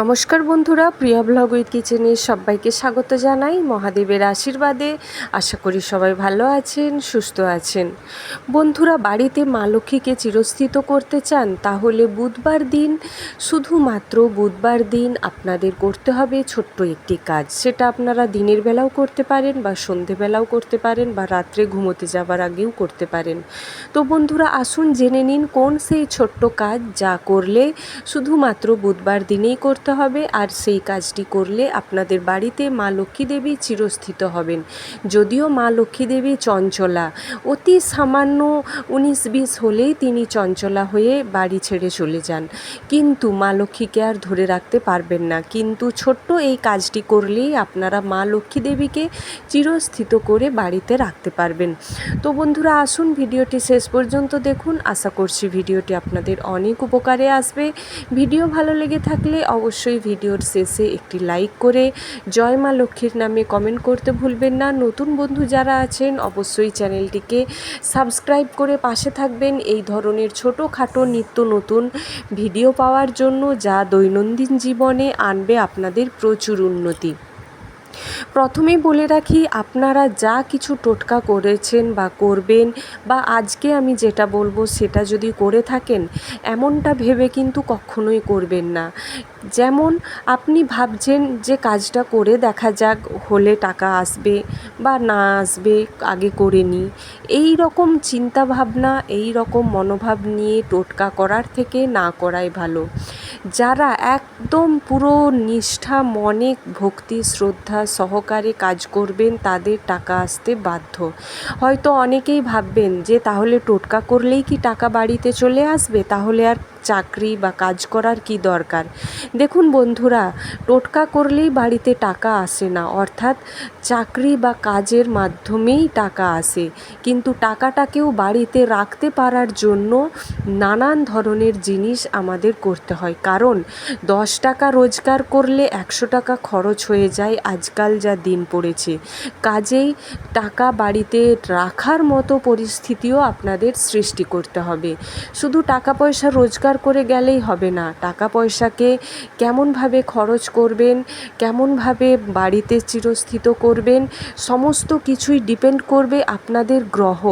নমস্কার বন্ধুরা, প্রিয়া blog with কিচেনে সবাইকে স্বাগত জানাই। মহাদেবের আশীর্বাদে আশা করি সবাই ভালো আছেন, সুস্থ আছেন। বন্ধুরা, বাড়িতে মা লক্ষ্মীকে চিরস্থিত করতে চান, তাহলে বুধবার দিন, শুধুমাত্র বুধবার দিন আপনাদের করতে হবে ছোট্ট একটি কাজ। সেটা আপনারা দিনের বেলাও করতে পারেন বা সন্ধেবেলাও করতে পারেন বা রাত্রে ঘুমোতে যাবার আগেও করতে পারেন। তো বন্ধুরা, আসুন জেনে নিন কোন সেই ছোট্ট কাজ যা করলে শুধুমাত্র বুধবার দিনেই করতে হবে আর সেই কাজটি করলে আপনাদের বাড়িতে মা লক্ষ্মী দেবী চিরস্থিত হবেন। যদিও মা লক্ষ্মী দেবী চঞ্চলা, অতি সামান্য উনিশ বিশ হলেই তিনি চঞ্চলা হয়ে বাড়ি ছেড়ে চলে যান। কিন্তু মা লক্ষ্মীকে আর ধরে রাখতে পারবেন না। কিন্তু ছোট্ট এই কাজটি করলেই আপনারা মা লক্ষ্মী দেবীকে চিরস্থিত করে বাড়িতে রাখতে পারবেন। তো বন্ধুরা, আসুন ভিডিওটি শেষ পর্যন্ত দেখুন। আশা করছি ভিডিওটি আপনাদের অনেক উপকারে আসবে। ভিডিও ভালো লেগে থাকলে অবশ্যই ভিডিওর শেষে একটি লাইক করে জয় মা লক্ষ্মীর নামে কমেন্ট করতে ভুলবেন না। নতুন বন্ধু যারা আছেন, অবশ্যই চ্যানেলটিকে সাবস্ক্রাইব করে পাশে থাকবেন। এই ধরনের ছোটোখাটো নিত্য নতুন ভিডিও পাওয়ার জন্য যা দৈনন্দিন জীবনে আনবে আপনাদের প্রচুর উন্নতি। প্রথমেই বলে রাখি, আপনারা যা কিছু টোটকা করেছেন বা করবেন বা আজকে আমি যেটা বলব সেটা যদি করে থাকেন, এমনটা ভেবে কিন্তু কখনোই করবেন না। যেমন আপনি ভাবছেন যে কাজটা করে দেখা যাক হলে টাকা আসবে বা না আসবে, আগে করে নিই। এই রকম চিন্তাভাবনা, এই রকম মনোভাব নিয়ে টোটকা করার থেকে না করাই ভালো। যারা একদম পুরো নিষ্ঠা, মনে, ভক্তি, শ্রদ্ধা সহকারে কাজ করবেন, তাদের টাকা আসতে বাধ্য। হয়তো অনেকেই ভাববেন যে, তাহলে টোটকা করলেই কি টাকা বাড়িতে চলে আসবে? তাহলে আর চাকরি বা কাজ করার কি দরকার? দেখুন বন্ধুরা, টোটকা করলেই বাড়িতে টাকা আসে না। অর্থাৎ চাকরি বা কাজের মাধ্যমেই টাকা আসে। কিন্তু টাকাটাকেও বাড়িতে রাখতে পারার জন্য নানান ধরনের জিনিস আমাদের করতে হয়। কারণ দশ টাকা রোজগার করলে একশো টাকা খরচ হয়ে যায়। আজকাল যা দিন পড়েছে। কাজেই টাকা বাড়িতে রাখার মতো পরিস্থিতিও আপনাদের সৃষ্টি করতে হবে। শুধু টাকা পয়সা রোজগার করে গেলেই হবে না। টাকা পয়সাকে কেমনভাবে খরচ করবেন, কেমনভাবে বাড়িতে চিরস্থিত করবেন, সমস্ত কিছুই ডিপেন্ড করবে আপনাদের গ্রহ।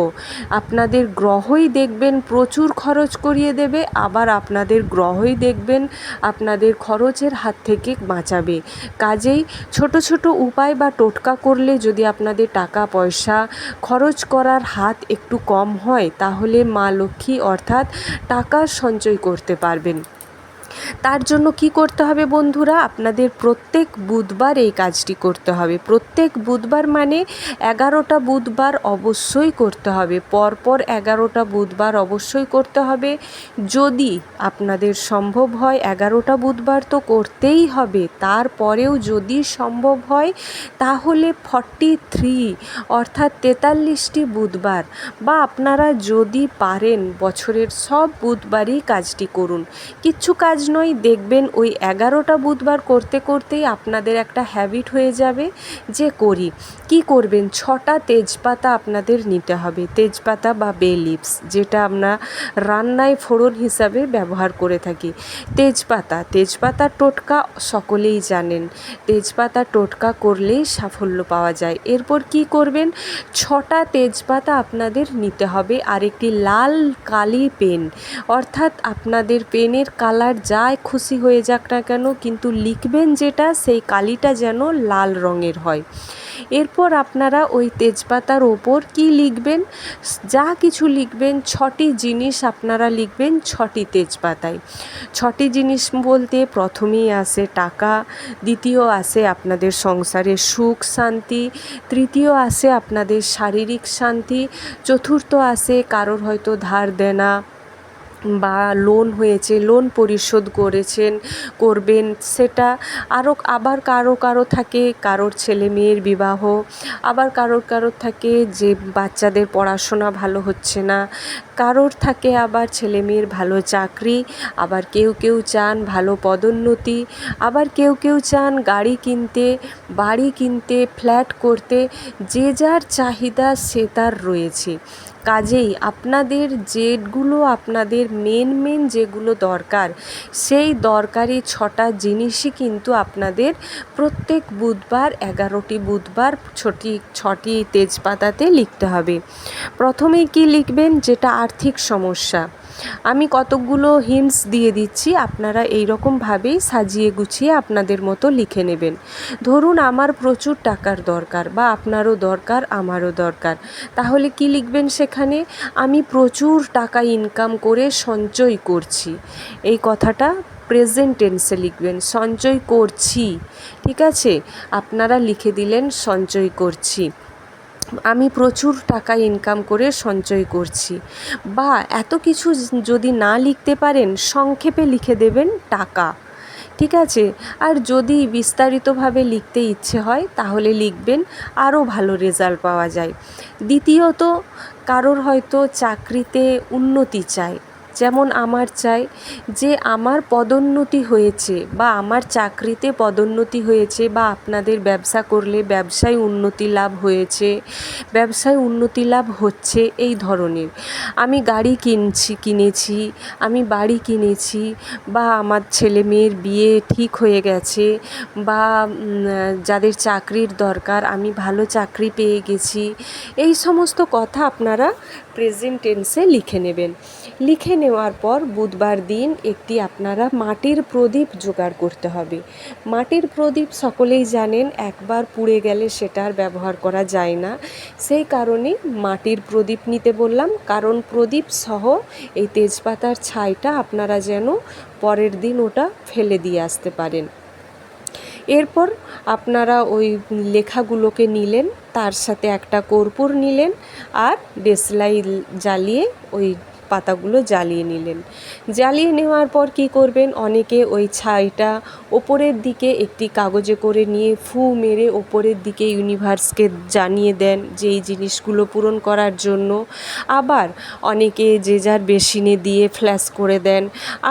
আপনাদের গ্রহই দেখবেন, প্রচুর খরচ করিয়ে দেবে, আবার আপনাদের গ্রহই দেখবেন, আপনাদের খরচের হাত থেকে বাঁচাবে। কাজেই ছোট ছোট উপায় বা টোটকা করলে যদি আপনাদের টাকা পয়সা খরচ করার হাত একটু কম হয়, তাহলে মা লক্ষ্মী অর্থাৎ টাকার সঞ্চয় করতে পারবেন। তার জন্য কি করতে হবে বন্ধুরা? আপনাদের প্রত্যেক বুধবার এই কাজটি করতে হবে। প্রত্যেক বুধবার মানে এগারোটা বুধবার অবশ্যই করতে হবে। পরপর এগারোটা বুধবার অবশ্যই করতে হবে। যদি আপনাদের সম্ভব হয় এগারোটা বুধবার তো করতেই হবে। তারপরেও যদি সম্ভব হয়, তাহলে ফর্টি থ্রি অর্থাৎ তেতাল্লিশটি বুধবার বা আপনারা যদি পারেন বছরের সব বুধবারই কাজটি করুন। কিচ্ছু কাজ নয় দেখবেন ওই এগারোটা বুধবার করতে করতেই আপনাদের একটা হ্যাবিট হয়ে যাবে যে করি। কি করবেন? ছটা তেজপাতা আপনাদের নিতে হবে। তেজপাতা বা বে লিভস যেটা আমরা রান্নায় ফোড়ন হিসাবে ব্যবহার করে থাকি। তেজপাতা তেজপাতার টোটকা সকলেই জানেন। তেজপাতা টোটকা করলেই সাফল্য পাওয়া যায়। এরপর কি করবেন? ছটা তেজপাতা আপনাদের নিতে হবে। আর একটি লাল কালি পেন, অর্থাৎ আপনাদের পেনের কালার যাই খুশি হয়ে যাক না কেন, কিন্তু লিখবেন যেটা, সেই কালিটা যেন লাল রঙের হয়। এরপর আপনারা ওই তেজপাতার ওপর কি লিখবেন? যা কিছু লিখবেন, ছটি জিনিস আপনারা লিখবেন, ছটি তেজপাতায়। ছটি জিনিস বলতে প্রথমেই আসে টাকা, দ্বিতীয় আসে আপনাদের সংসারে সুখ, শান্তি, তৃতীয় আসে আপনাদের শারীরিক শান্তি, চতুর্থ আসে কারোর হয়তো ধার দেনা। বা লোন হয়েছে লোন পরিশোধ করেছেন, করবেন, সেটা আরও আবার কারও কারও থাকে, কারোর ছেলে মেয়ের বিবাহ, আবার কারোর কারোর থাকে যে বাচ্চাদের পড়াশোনা ভালো হচ্ছে না, কারোর থাকে আবার ছেলে মেয়ের ভালো চাকরি, আবার কেউ কেউ চান ভালো পদোন্নতি, আবার কেউ কেউ চান গাড়ি কিনতে, বাড়ি কিনতে ফ্ল্যাট করতে, যে যার চাহিদা সে তার রয়েছে। কাজেই আপনাদের যেগুলো আপনাদের মেন মেন যেগুলো দরকার, সেই দরকারি ছটা জিনিসই কিন্তু আপনাদের প্রত্যেক বুধবার এগারোটি বুধবার ছটি ছটি তেজপাতাতে লিখতে হবে। প্রথমেই কি লিখবেন? যেটা আর্থিক সমস্যা। আমি কতকগুলো হিন্টস দিয়ে দিচ্ছি, আপনারা এই রকমভাবেই সাজিয়ে গুছিয়ে আপনাদের মতো লিখে নেবেন। ধরুন আমার প্রচুর টাকার দরকার বা আপনারও দরকার, আমারও দরকার। তাহলে কি লিখবেন সেখানে? আমি প্রচুর টাকা ইনকাম করে সঞ্চয় করছি। এই কথাটা প্রেজেন্ট টেন্সে লিখবেন, সঞ্চয় করছি। ঠিক আছে? আপনারা লিখে দিলেন, সঞ্চয় করছি। আমি প্রচুর টাকা ইনকাম করে সঞ্চয় করছি। বা এত কিছু যদি না লিখতে পারেন, সংক্ষেপে লিখে দেবেন টাকা। ঠিক আছে? আর যদি বিস্তারিতভাবে লিখতে ইচ্ছে হয়, তাহলে লিখবেন আরও ভালো রেজাল্ট পাওয়া যায়। দ্বিতীয়ত, কারোর হয়তো চাকরিতে উন্নতি চাই যেমন আমার চাই, যে আমার পদোন্নতি হয়েছে বা আমার চাকরিতে পদোন্নতি হয়েছে বা আপনাদের ব্যবসা করলে ব্যবসায় উন্নতি লাভ হয়েছে, ব্যবসায় উন্নতি লাভ হচ্ছে এই ধরনের। আমি গাড়ি কিনছি, কিনেছি, আমি বাড়ি কিনেছি বা আমার ছেলে মেয়ের বিয়ে ঠিক হয়ে গেছে বা যাদের চাকরির দরকার, আমি ভালো চাকরি পেয়ে গেছি। এই সমস্ত কথা আপনারা প্রেজেন্ট টেন্সে লিখে নেবেন। লিখে নেওয়ার পর বুধবার দিন একটি আপনারা মাটির প্রদীপ জোগাড় করতে হবে। মাটির প্রদীপ সকলেই জানেন, একবার পুড়ে গেলে সেটার ব্যবহার করা যায় না। সেই কারণে মাটির প্রদীপ নিতে বললাম। কারণ প্রদীপ সহ এই তেজপাতার ছাইটা আপনারা যেন পরের দিন ওটা ফেলে দিয়ে আসতে পারেন। এরপর আপনারা ওই লেখাগুলোকে নিলেন, তার সাথে একটা কর্পূর নিলেন আর ডেসলাই জ্বালিয়ে ওই পাতাগুলো জ্বালিয়ে নিলেন। জ্বালিয়ে নেওয়ার পর কি করবেন? অনেকে ওই ছাইটা ওপরের দিকে একটি কাগজে করে নিয়ে ফু মেরে ওপরের দিকে ইউনিভার্সকে জানিয়ে দেন যে এই জিনিসগুলো পূরণ করার জন্য। আবার অনেকে যে যার বেসিনে দিয়ে ফ্ল্যাশ করে দেন।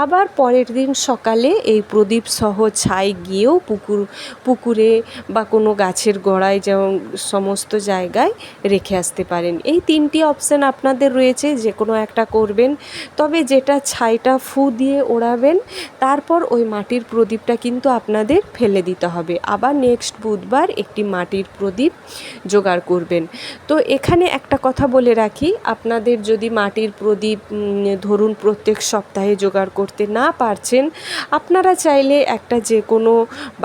আবার পরের দিন সকালে এই প্রদীপ সহ ছাই গিয়েও পুকুর, পুকুরে বা কোনো গাছের গোড়ায় যেমন সমস্ত জায়গায় রেখে আসতে পারেন। এই তিনটি অপশান আপনাদের রয়েছে যে কোনো একটা করবেন। তবে যেটা ছাইটা ফু দিয়ে ওড়াবেন, তারপর ওই মাটির প্রদীপটা কিন্তু আপনাদের ফেলে দিতে হবে। আবার নেক্সট বুধবার একটি মাটির প্রদীপ জোগাড় করবেন। তো এখানে একটা কথা বলে রাখি, আপনাদের যদি মাটির প্রদীপ ধরুন প্রত্যেক সপ্তাহে জোগাড় করতে না পারছেন, আপনারা চাইলে একটা যে কোনো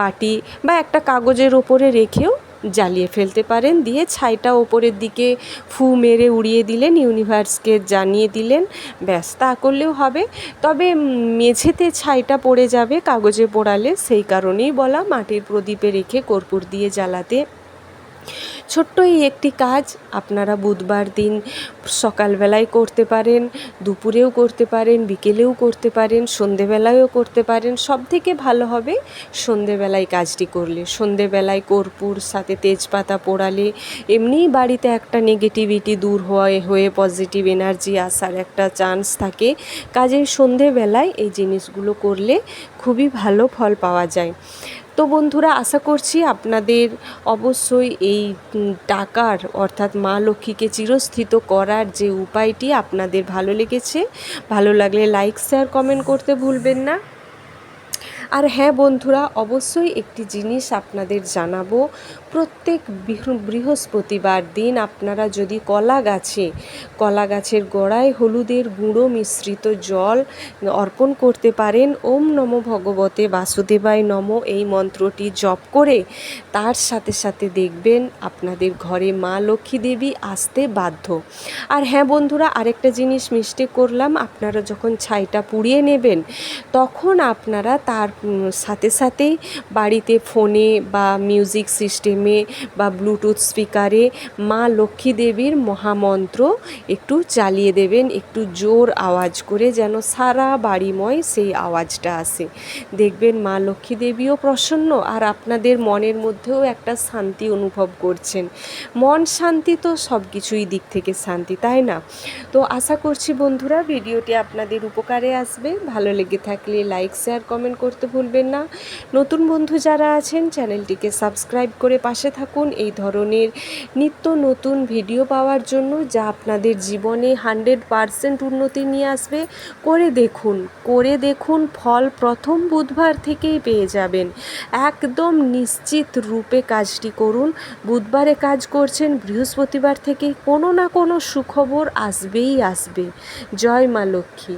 বাটি বা একটা কাগজের ওপরে রেখেও জ্বালিয়ে ফেলতে পারেন। দিয়ে ছাইটা ওপরের দিকে ফু মেরে উড়িয়ে দিলেন, ইউনিভার্সকে জানিয়ে দিলেন, ব্যাস, তা করলেও হবে। তবে মেঝেতে ছাইটা পড়ে যাবে, কাগজে পোড়ালে। সেই কারণেই বলা, মাটির প্রদীপে রেখে কর্পূর দিয়ে জ্বালাতে ছোট্ট এই একটি কাজ, আপনারা বুধবার দিন সকালবেলায় করতে পারেন, দুপুরেও করতে পারেন, বিকেলেও করতে পারেন, সন্ধেবেলায়ও করতে পারেন সব থেকে ভালো হবে সন্ধেবেলায় কাজটি করলে। সন্ধেবেলায় কর্পূর, সাথে তেজপাতা পোড়ালে এমনিই বাড়িতে একটা নেগেটিভিটি দূর হয়ে হয়ে পজিটিভ এনার্জি আসার একটা চান্স থাকে। কাজেই সন্ধেবেলায় এই জিনিসগুলো করলে খুবই ভালো ফল পাওয়া যায়। তো বন্ধুরা, আশা করছি আপনাদের অবশ্যই এই টাকার অর্থাৎ মা লক্ষ্মীকে চিরস্থিত করার যে উপায়টি আপনাদের ভালো লেগেছে, ভালো লাগলে লাইক শেয়ার কমেন্ট করতে ভুলবেন না। আর হ্যাঁ বন্ধুরা, অবশ্যই একটি জিনিস আপনাদের জানাব। প্রত্যেক বৃহস্পতিবার দিন আপনারা যদি কলা গাছে, কলা গাছের গোড়ায় হলুদের গুঁড়ো মিশ্রিত জল অর্পণ করতে পারেন, ওম নম ভগবতে বাসুদেবায় নম এই মন্ত্রটি জপ করে তার সাথে সাথে দেখবেন আপনাদের ঘরে মা লক্ষ্মী দেবী আসতে বাধ্য। আর হ্যাঁ বন্ধুরা, আরেকটা জিনিস মিস্টেক করলাম, আপনারা যখন ছাইটা পুড়িয়ে নেবেন, তখন আপনারা তার সাথে সাথেই বাড়িতে ফোনে বা মিউজিক সিস্টেমে বা ব্লুটুথ স্পিকারে মা লক্ষ্মী দেবীর মহামন্ত্র একটু চালিয়ে দেবেন, একটু জোর আওয়াজ করে যেন সারা বাড়িময় সেই আওয়াজটা আসে। দেখবেন মা লক্ষ্মী দেবীও প্রসন্ন আর আপনাদের মনের মধ্যেও একটা শান্তি অনুভব করছেন। মন শান্তি তো সব কিছুই দিক থেকে শান্তি, তাই না? তো আশা করছি বন্ধুরা, ভিডিওটি আপনাদের উপকারে আসবে। ভালো লেগে থাকলে লাইক, শেয়ার, কমেন্ট করতে ভুলবেন না। নতুন বন্ধু যারা আছেন, চ্যানেলটিকে সাবস্ক্রাইব করে পাশে থাকুন এই ধরনের নিত্য নতুন ভিডিও পাওয়ার জন্য, যা আপনাদের জীবনে হান্ড্রেড পারসেন্ট উন্নতি নিয়ে আসবে। করে দেখুন করে দেখুন ফল প্রথম বুধবার থেকেই পেয়ে যাবেন। একদম নিশ্চিত রূপে কাজটি করুন। বুধবারে কাজ করছেন, বৃহস্পতিবার থেকে কোনো না কোনো সুখবর আসবেই আসবে। জয় মা লক্ষ্মী।